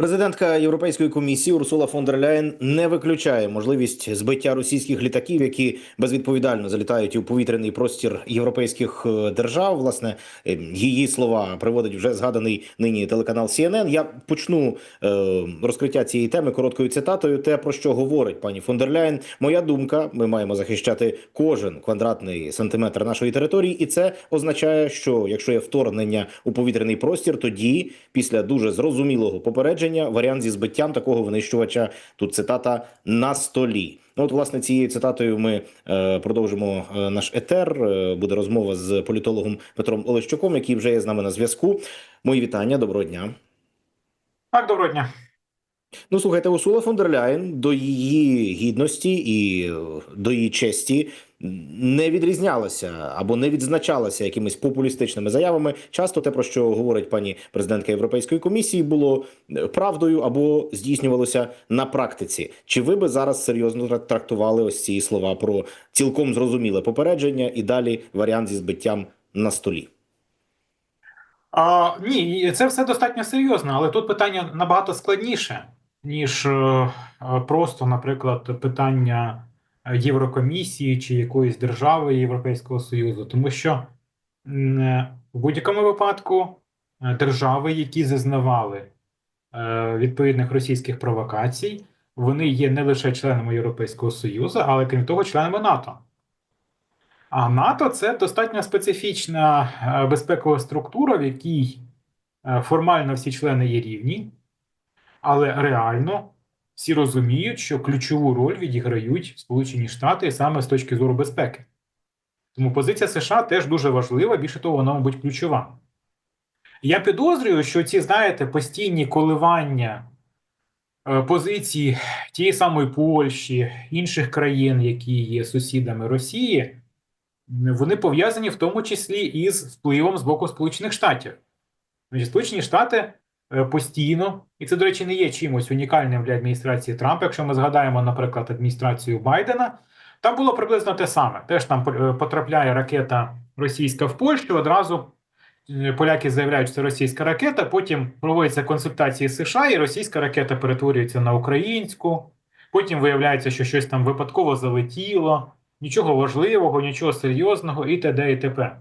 Президентка Європейської комісії Урсула фон дер Ляєн не виключає можливість збиття російських літаків, які безвідповідально залітають у повітряний простір європейських е, держав. Власне, е, її слова приводить вже згаданий нині телеканал CNN. Я почну е, розкриття цієї теми короткою цитатою. Те про що говорить пані фон дер Ляєн. Моя думка: ми маємо захищати кожен квадратний сантиметр нашої території, і це означає, що якщо є вторгнення у повітряний простір, тоді після дуже зрозумілого попередження варіант зі збиттям такого винищувача тут цитата на столі. Ну, от, власне, цією цитатою ми е, продовжимо е, наш етер. Е, буде розмова з політологом Петром Олещуком, який вже є з нами на зв'язку. Мої вітання, доброго дня. Так, доброго дня. Ну, слухайте, Урсула фон дер Ляєн до її гідності і е, до її честі не відрізнялася або не відзначалася якимись популістичними заявами. Часто те, про що говорить пані президентка Європейської комісії, було е, правдою або здійснювалося на практиці. Чи ви би зараз серйозно трактували ось ці слова про цілком зрозуміле попередження і далі варіант зі збиттям на столі? А, ні, це все достатньо серйозно, але тут питання набагато складніше, ніж е, е, просто, наприклад, питання Єврокомісії чи якоїсь держави Європейського Союзу, тому що е, в будь-якому випадку е, держави, які зазнавали е, відповідних російських провокацій, вони є не лише членами Європейського Союзу, але крім того, членами НАТО. А НАТО це достатньо специфічна е, безпекова структура, в якій е, формально всі члени є рівні, але реально всі розуміють, що ключову роль відіграють Сполучені Штати саме з точки зору безпеки. Тому позиція США теж дуже важлива, більше того, вона, мабуть, ключова. Я підозрюю, що ці, знаєте, постійні коливання е, позиції тієї самої Польщі, інших країн, які є сусідами Росії вони пов'язані в тому числі із впливом з боку Сполучених Штатів. Сполучені Штати постійно, і це, до речі, не є чимось унікальним для адміністрації Трампа. Якщо ми згадаємо, наприклад, адміністрацію Байдена, там було приблизно те саме. Теж там е, потрапляє ракета російська в Польщу, одразу е, поляки заявляють, що це російська ракета, потім проводяться консультації з США, і російська ракета перетворюється на українську. Потім виявляється, що щось там випадково залетіло нічого важливого, нічого серйозного і т.д. і т.п.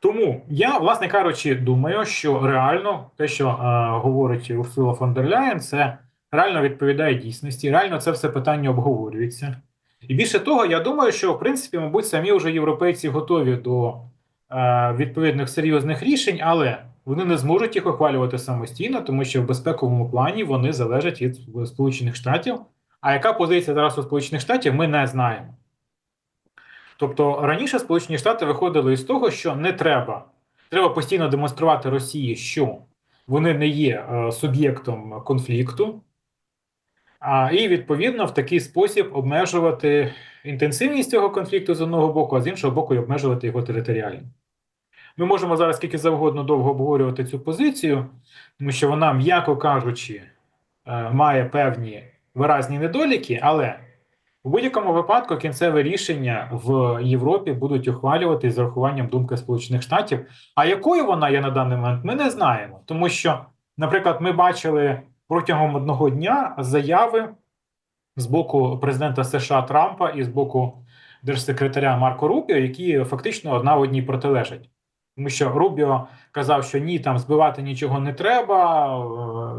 Тому я, власне кажучи, думаю, що реально те, що е, говорить Урсула фон дер Ляєн, це реально відповідає дійсності, реально це все питання обговорюється. І більше того, я думаю, що в принципі, мабуть, самі вже європейці готові до е, відповідних серйозних рішень, але вони не зможуть їх ухвалювати самостійно, тому що в безпековому плані вони залежать від Сполучених Штатів. А яка позиція зараз у Сполучених Штатів, ми не знаємо. Тобто раніше Сполучені Штати виходили із того, що не треба. Треба постійно демонструвати Росії, що вони не є е, суб'єктом конфлікту, а, і відповідно в такий спосіб обмежувати інтенсивність цього конфлікту з одного боку, а з іншого боку, і обмежувати його територіально. Ми можемо зараз скільки завгодно довго обговорювати цю позицію, тому що вона, м'яко кажучи, е, має певні виразні недоліки, але у будь-якому випадку кінцеве рішення в Європі будуть ухвалювати з урахуванням думки Сполучених Штатів. А якою вона є на даний момент, ми не знаємо. Тому що, наприклад, ми бачили протягом одного дня заяви з боку президента США Трампа і з боку держсекретаря Марко Рубіо, які фактично одна одній протилежать. Тому що Рубіо казав, що ні, там збивати нічого не треба,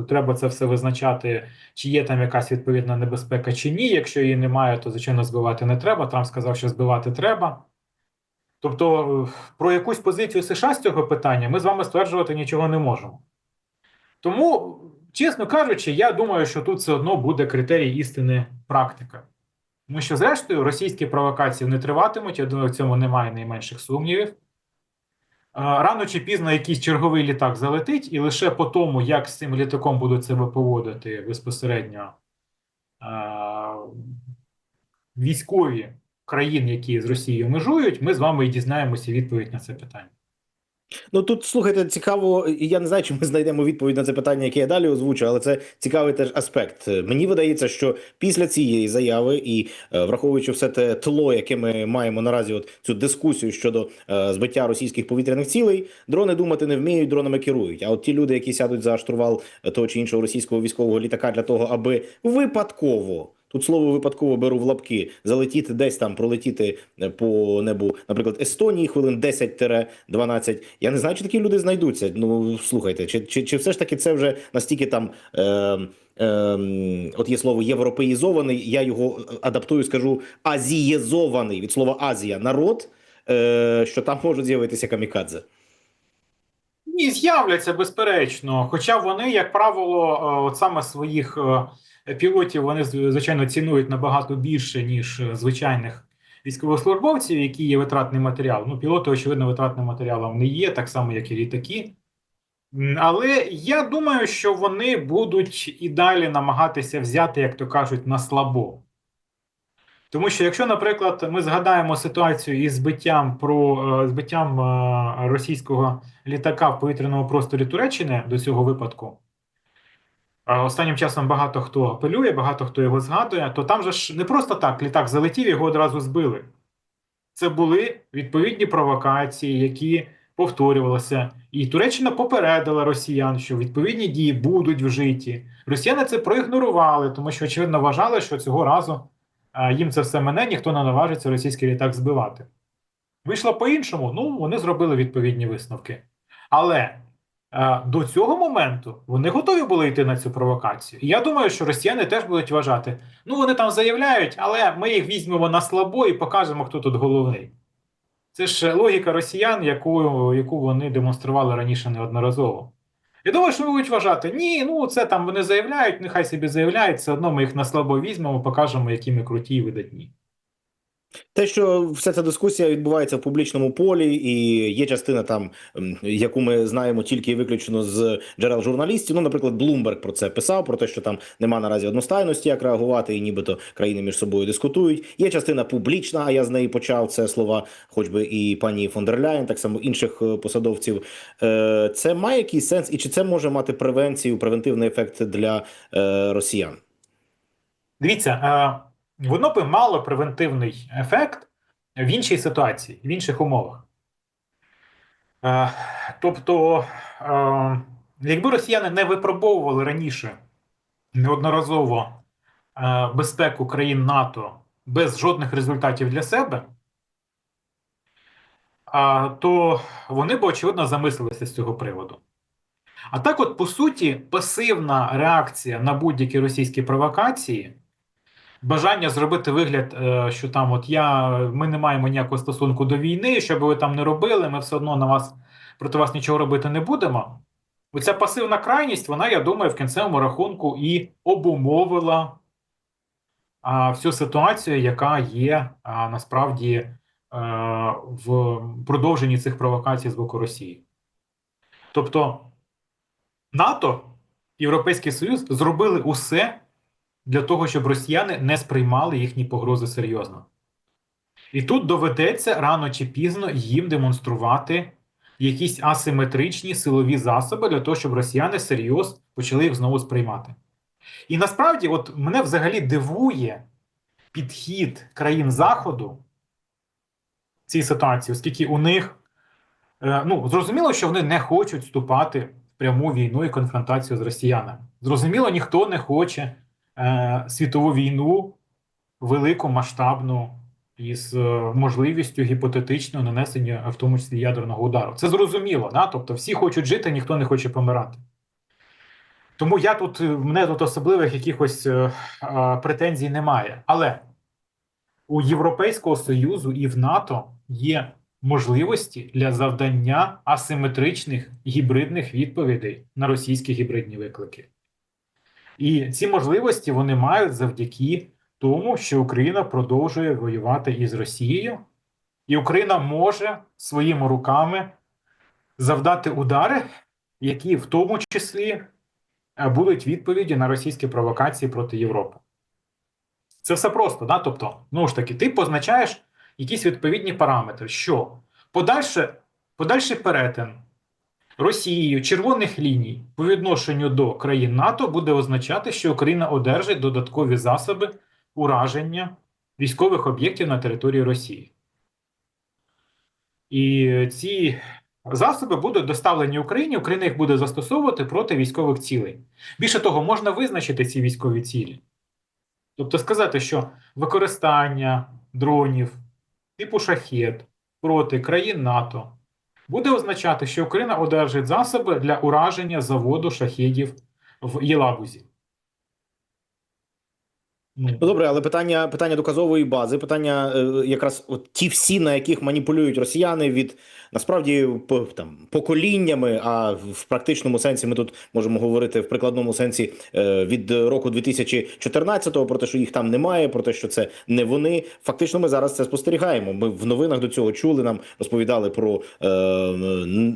е, треба це все визначати, чи є там якась відповідна небезпека, чи ні. Якщо її немає, то звичайно збивати не треба. Трамп сказав, що збивати треба. Тобто, е, про якусь позицію США з цього питання ми з вами стверджувати нічого не можемо. Тому, чесно кажучи, я думаю, що тут все одно буде критерій істини практика. Тому що, зрештою, російські провокації не триватимуть, я думаю, в цьому немає найменших сумнівів. Рано чи пізно якийсь черговий літак залетить, і лише по тому, як з цим літаком будуть себе поводити безпосередньо військові країн, які з Росією межують, ми з вами і дізнаємося відповідь на це питання. Ну тут слухайте, цікаво, і я не знаю, чи ми знайдемо відповідь на це питання, яке я далі озвучу, але це цікавий теж аспект. Мені видається, що після цієї заяви, і е, враховуючи все те тло, яке ми маємо наразі, от цю дискусію щодо е, збиття російських повітряних цілей, дрони думати не вміють, дронами керують. А от ті люди, які сядуть за штурвал того чи іншого російського військового літака для того, аби випадково. Тут слово випадково беру в лапки, залетіти десь там, пролетіти е, по небу, наприклад, Естонії хвилин 10-12. Я не знаю, чи такі люди знайдуться. Ну слухайте, чи, чи, чи все ж таки це вже настільки там. Е, е, от є слово європеїзований, я його адаптую, скажу азієзований від слова Азія народ, е, що там можуть з'явитися камікадзе. Ні, з'являться безперечно. Хоча вони, як правило, е, от саме своїх е, пілотів вони звичайно цінують набагато більше, ніж е, звичайних військовослужбовців, які є витратний матеріал. Ну, пілоти, очевидно, витратним матеріалом не є, так само, як і літаки. Але я думаю, що вони будуть і далі намагатися взяти, як то кажуть, на слабо. Тому що якщо, наприклад, ми згадаємо ситуацію із збиттям про е, збиттям е, російського літака в повітряному просторі Туреччини до цього випадку, останнім часом багато хто апелює, багато хто його згадує, то там же ж не просто так літак залетів, його одразу збили. Це були відповідні провокації, які повторювалися. І Туреччина попередила росіян, що відповідні дії будуть вжиті. Росіяни це проігнорували, тому що, очевидно, вважали, що цього разу їм це все мене, ніхто не наважиться російський літак збивати. Вийшло по-іншому, ну, вони зробили відповідні висновки. Але е, до цього моменту вони готові були йти на цю провокацію. І я думаю, що росіяни теж будуть вважати, ну вони там заявляють, але ми їх візьмемо на слабо і покажемо, хто тут головний. Це ж логіка росіян, яку, яку вони демонстрували раніше неодноразово. Я думаю, що ви будуть вважати, ні, ну це там вони заявляють, нехай собі заявляють, все одно ми їх на слабо візьмемо, покажемо, які ми круті і видатні. Те, що вся ця дискусія відбувається в публічному полі, і є частина там, яку ми знаємо тільки і виключно з джерел журналістів. Ну, наприклад, Блумберг про це писав, про те, що там нема наразі одностайності, як реагувати, і нібито країни між собою дискутують. Є частина публічна, а я з неї почав це слова, хоч би і пані фон дер Ляєн, так само інших е, посадовців. Е, Це має якийсь сенс, і чи це може мати превенцію, превентивний ефект для е, росіян? Дивіться, воно би мало превентивний ефект в іншій ситуації, в інших умовах. Е, Тобто, е, якби росіяни не випробовували раніше неодноразово е, безпеку країн НАТО без жодних результатів для себе, то вони б, очевидно, замислилися з цього приводу. А так, от, по суті, пасивна реакція на будь-які російські провокації, бажання зробити вигляд, е, що там от я, ми не маємо ніякого стосунку до війни, що би ви там не робили, ми все одно на вас проти вас нічого робити не будемо. Оця пасивна крайність, вона, я думаю, в кінцевому рахунку і обумовила а, всю ситуацію, яка є а, насправді е, в продовженні цих провокацій з боку Росії. Тобто НАТО, Європейський Союз зробили усе для того, щоб росіяни не сприймали їхні погрози серйозно. І тут доведеться рано чи пізно їм демонструвати якісь асиметричні силові засоби для того, щоб росіяни серйозно почали їх знову сприймати. І насправді, от мене взагалі дивує підхід країн Заходу в цій ситуації, оскільки у них е, ну, зрозуміло, що вони не хочуть вступати в пряму війну і конфронтацію з росіянами. Зрозуміло, ніхто не хоче е, світову війну велику, масштабну із е, можливістю гіпотетично нанесення, в тому числі ядерного удару. Це зрозуміло, да? тобто всі хочуть жити, ніхто не хоче помирати. Тому я тут, е, мене тут особливих якихось е, е, претензій немає. Але у Європейського Союзу і в НАТО є можливості для завдання асиметричних гібридних відповідей на російські гібридні виклики. І ці можливості вони мають завдяки тому, що Україна продовжує воювати із Росією, і Україна може своїми руками завдати удари, які в тому числі е, будуть відповіді на російські провокації проти Європи. Це все просто, да? Тобто, ну ж таки, ти позначаєш якісь відповідні параметри, що подальше подальший перетин Росією червоних ліній по відношенню до країн НАТО буде означати, що Україна одержить додаткові засоби ураження військових об'єктів на території Росії. І ці засоби будуть доставлені Україні, Україна їх буде застосовувати проти військових цілей. Більше того, можна визначити ці військові цілі. Тобто сказати, що використання дронів типу шахет проти країн НАТО буде означати, що Україна одержить засоби для ураження заводу шахідів в Єлабузі. Ну, Ну, добре, але питання питання доказової бази, питання е, якраз от ті всі, на яких маніпулюють росіяни від насправді по там поколіннями. А в практичному сенсі ми тут можемо говорити в прикладному сенсі е, від року 2014-го, про те, що їх там немає, про те, що це не вони. Фактично, ми зараз це спостерігаємо. Ми в новинах до цього чули. Нам розповідали про е,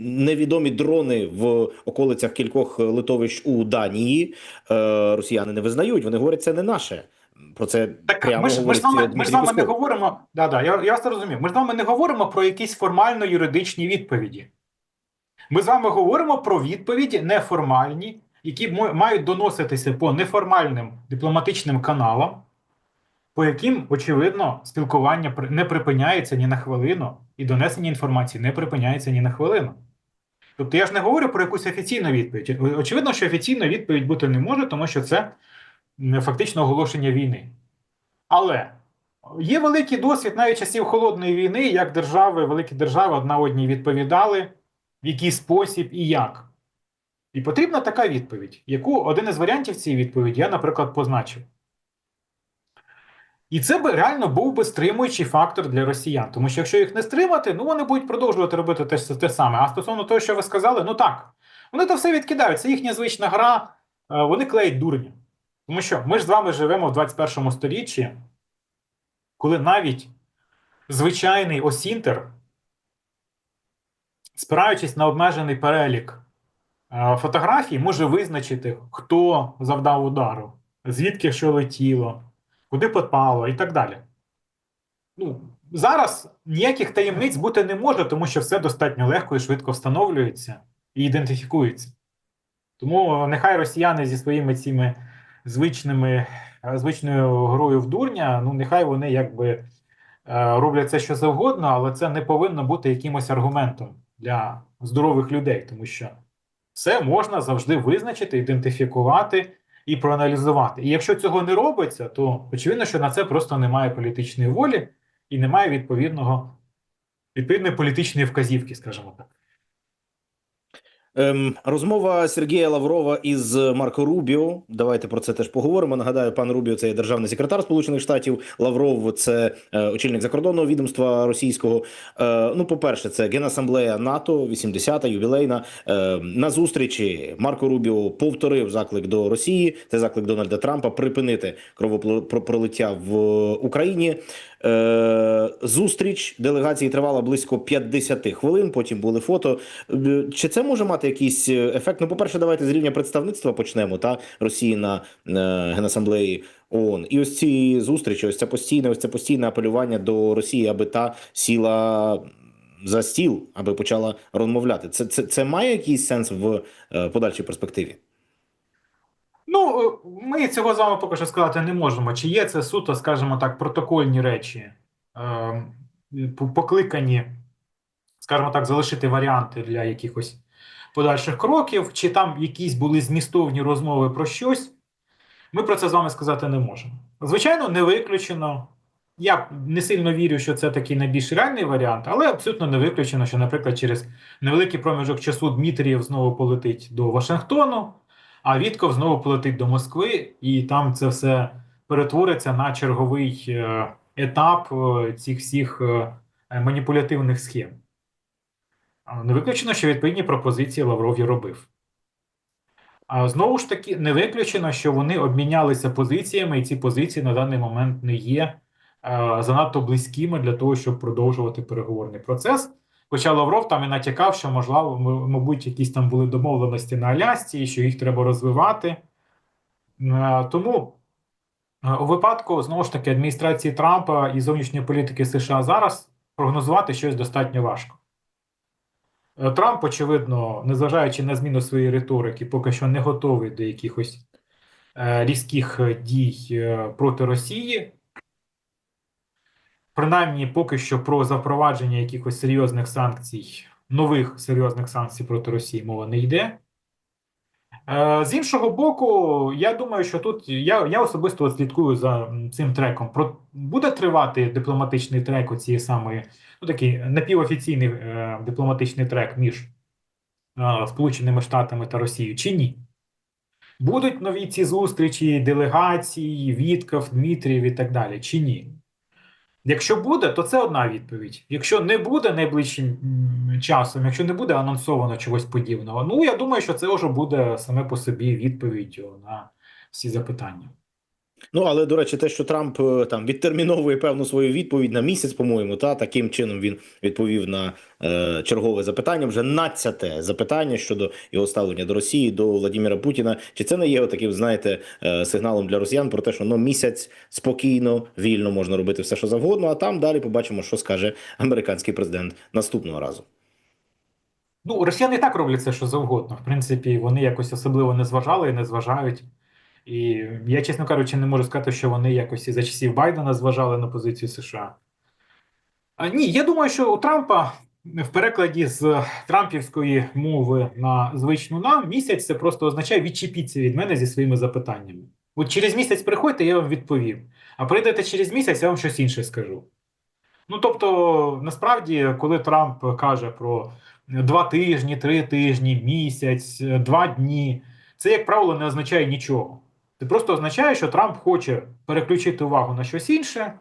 невідомі дрони в околицях кількох литовищ у Данії. Е, росіяни не визнають. Вони говорять, це не наше. Про це Так прямо ми ж, ми ж з вами, ми ж з вами не говоримо. Да, да, я, я вас розумію. Ми ж з вами не говоримо про якісь формально юридичні відповіді. Ми з вами говоримо про відповіді неформальні, які мають доноситися по неформальним дипломатичним каналам, по яким, очевидно, спілкування не припиняється ні на хвилину, і донесення інформації не припиняється ні на хвилину. Тобто я ж не говорю про якусь офіційну відповідь. Очевидно, що офіційна відповідь бути не може, тому що це фактично оголошення війни. Але є великий досвід навіть часів холодної війни, як держави, великі держави одна одній відповідали, в який спосіб і як. І потрібна така відповідь, яку один із варіантів цієї відповіді я, наприклад, позначив. І це би реально був би стримуючий фактор для росіян. Тому що якщо їх не стримати, ну вони будуть продовжувати робити те, те саме. А стосовно того, що ви сказали, ну так, вони то все відкидають. Це їхня звична гра, е, вони клеять дурня. Тому що ми ж з вами живемо в 21 сторіччі, коли навіть звичайний осінтер, спираючись на обмежений перелік е, фотографій, може визначити, хто завдав удару, звідки що летіло, куди попало і так далі. Ну, зараз ніяких таємниць бути не може, тому що все достатньо легко і швидко встановлюється і ідентифікується. Тому нехай росіяни зі своїми цими звичними, е, звичною грою в дурня, ну нехай вони якби е, роблять це що завгодно, але це не повинно бути якимось аргументом для здорових людей, тому що все можна завжди визначити, ідентифікувати і проаналізувати. І якщо цього не робиться, то очевидно, що на це просто немає політичної волі і немає відповідного відповідної політичної вказівки, скажімо так. Ем, розмова Сергія Лаврова із Марко Рубіо. Давайте про це теж поговоримо. Нагадаю, пан Рубіо це є державний секретар Сполучених Штатів. Лавров це е, очільник закордонного відомства російського. Е, ну, по-перше, це Генасамблея НАТО, 80-та, ювілейна. Е, на зустрічі Марко Рубіо повторив заклик до Росії. Це заклик Дональда Трампа припинити кровопролиття в Україні. Е, зустріч делегації тривала близько 50 хвилин. Потім були фото. Е, Чи це може мати якийсь е, ефект? Ну, по-перше, давайте з рівня представництва почнемо та Росії на генасамблеї ООН. І ось ці зустрічі, ось це постійне, ось це постійне апелювання до Росії, аби та сіла за стіл, аби почала розмовляти. Це, це, це має якийсь сенс в подальшій перспективі? Ну, е, ми цього з вами поки що сказати не можемо. Чи є це суто, скажімо так, протокольні речі, е, покликані, скажімо так, залишити варіанти для якихось подальших кроків, чи там якісь були змістовні розмови про щось, ми про це з вами сказати не можемо. Звичайно, не виключено. Я не сильно вірю, що це такий найбільш реальний варіант, але абсолютно не виключено, що, наприклад, через невеликий проміжок часу Дмитрієв знову полетить до Вашингтону, а Вітков знову полетить до Москви, і там це все перетвориться на черговий е, етап е, цих всіх е, маніпулятивних схем. Не виключено, що відповідні пропозиції Лавров і робив. А знову ж таки, не виключено, що вони обмінялися позиціями, і ці позиції на даний момент не є занадто близькими для того, щоб продовжувати переговорний процес. Хоча Лавров там і натякав, що, можливо, мабуть, якісь там були домовленості на Алясці, що їх треба розвивати. Тому у випадку, знову ж таки, адміністрації Трампа і зовнішньої політики США зараз прогнозувати щось достатньо важко. Е, Трамп, очевидно, незважаючи на зміну своєї риторики, поки що не готовий до якихось е, різких е, дій проти Росії. Принаймні, поки що про запровадження якихось серйозних санкцій, нових серйозних санкцій проти Росії мова не йде. Е, З іншого боку, я думаю, що тут я, я особисто слідкую за цим треком. Про буде тривати дипломатичний трек оцієї самої, ну такий напівофіційний е, дипломатичний трек між е, Сполученими Штатами та Росією чи ні? Будуть нові ці зустрічі, делегації, Вітков, Дмитрієв і так далі, чи ні? Якщо буде, то це одна відповідь. Якщо не буде найближчим часом, якщо не буде анонсовано чогось подібного, ну я думаю, що це вже буде саме по собі відповіддю на всі запитання. Ну але до речі, те, що Трамп е, там відтерміновує певну свою відповідь на місяць, по-моєму, та таким чином він відповів на е, чергове запитання. Вже надцяте запитання щодо його ставлення до Росії, до Владимира Путіна. Чи це не є таким, знаєте, е, сигналом для росіян про те, що ну місяць спокійно, вільно можна робити все, що завгодно, а там далі побачимо, що скаже американський президент наступного разу. Ну, росіяни і так роблять це, що завгодно. В принципі, вони якось особливо не зважали і не зважають. І я, чесно кажучи, не можу сказати, що вони якось за часів Байдена зважали на позицію США. А, ні, я думаю, що у Трампа в перекладі з трампівської мови на звичну нам місяць це просто означає відчепіться від мене зі своїми запитаннями. От через місяць приходьте, я вам відповім. А прийдете через місяць, я вам щось інше скажу. Ну тобто, насправді, коли Трамп каже про два тижні, три тижні, місяць, два дні, це, як правило, не означає нічого. Це просто означає, що Трамп хоче переключити увагу на щось інше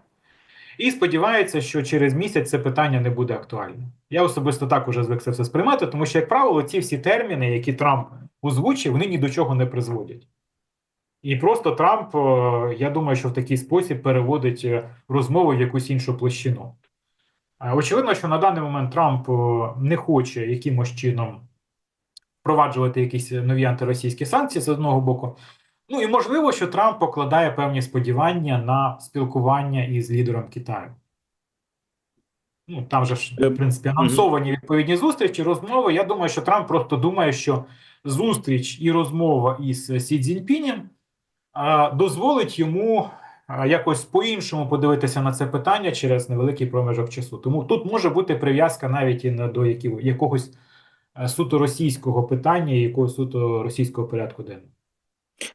і сподівається, що через місяць це питання не буде актуальним. Я особисто так уже звик це все сприймати, тому що, як правило, ці всі терміни, які Трамп озвучив, вони ні до чого не призводять. І просто Трамп, е, я думаю, що в такий спосіб переводить е, розмову в якусь іншу площину. Очевидно, що на даний момент Трамп е, не хоче якимось чином впроваджувати якісь нові антиросійські санкції з одного боку. Ну і можливо, що Трамп покладає певні сподівання на спілкування із лідером Китаю. Ну, там же ж, в принципі, анонсовані відповідні зустрічі, розмови. Я думаю, що Трамп просто думає, що зустріч і розмова із Сі Цзіньпінем дозволить йому якось по-іншому подивитися на це питання через невеликий проміжок часу. Тому тут може бути прив'язка навіть і до якогось е, суто російського питання, якогось суто російського порядку денного.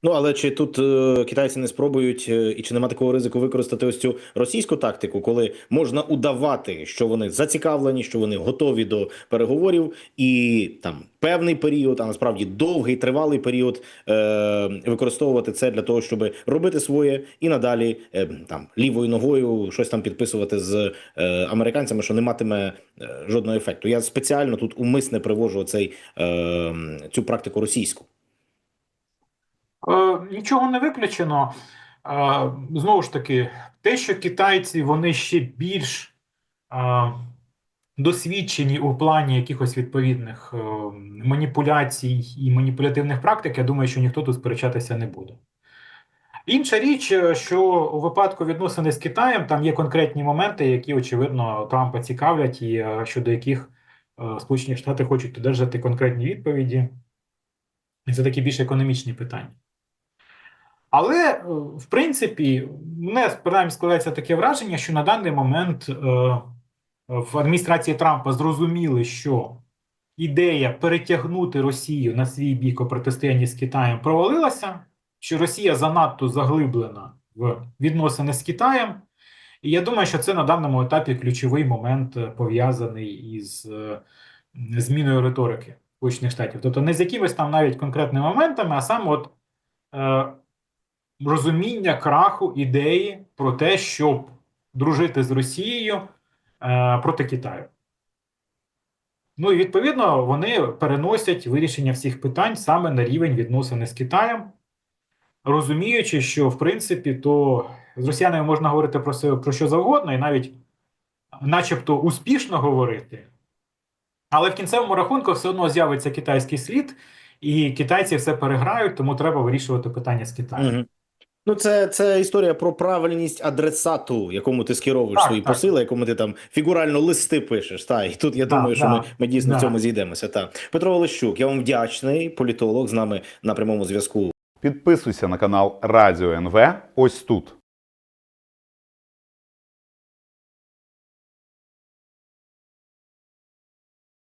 Ну але чи тут е, китайці не спробують, е, і чи нема такого ризику використати ось цю російську тактику, коли можна удавати, що вони зацікавлені, що вони готові до переговорів, і там певний період, а насправді довгий тривалий період, е, використовувати це для того, щоб робити своє і надалі е, там лівою ногою щось там підписувати з е, американцями, що не матиме е, жодного ефекту. Я спеціально тут умисне привожу цей е, цю практику російську. Е, Нічого не виключено. Е, Знову ж таки, те, що китайці вони ще більш е, досвідчені у плані якихось відповідних маніпуляцій і маніпулятивних практик, я думаю, що ніхто тут сперечатися не буде. Інша річ, що у випадку відносини з Китаєм там є конкретні моменти, які, очевидно, Трампа цікавлять, і щодо яких Сполучені Штати хочуть одержати конкретні відповіді. Це такі більш економічні питання. Але, е, в принципі, мене принаймні складається таке враження, що на даний момент е, в адміністрації Трампа зрозуміли, що ідея перетягнути Росію на свій бік у протистоянні з Китаєм провалилася, що Росія занадто заглиблена в відносини з Китаєм. І я думаю, що це на даному етапі ключовий момент е, пов'язаний із зміною риторики Сполучених Штатів. Тобто не з якимись там навіть конкретними моментами, а саме от розуміння краху ідеї про те, щоб дружити з Росією е, проти Китаю. Ну і відповідно вони переносять вирішення всіх питань саме на рівень відносини з Китаєм, розуміючи, що в принципі то з росіянами можна говорити про, все, про що завгодно, і навіть начебто успішно говорити. Але в кінцевому рахунку все одно з'явиться китайський слід, і китайці все переграють, тому треба вирішувати питання з Китаєм. Ну, це, це історія про правильність адресату, якому ти скеровуєш Так, свої так. посили, якому ти там фігурально листи пишеш. Та, і тут я Да, думаю, що да, ми, ми дійсно в цьому зійдемося. Та. Петро Олещук, я вам вдячний, політолог з нами на прямому зв'язку. Підписуйся на канал Радіо НВ ось тут.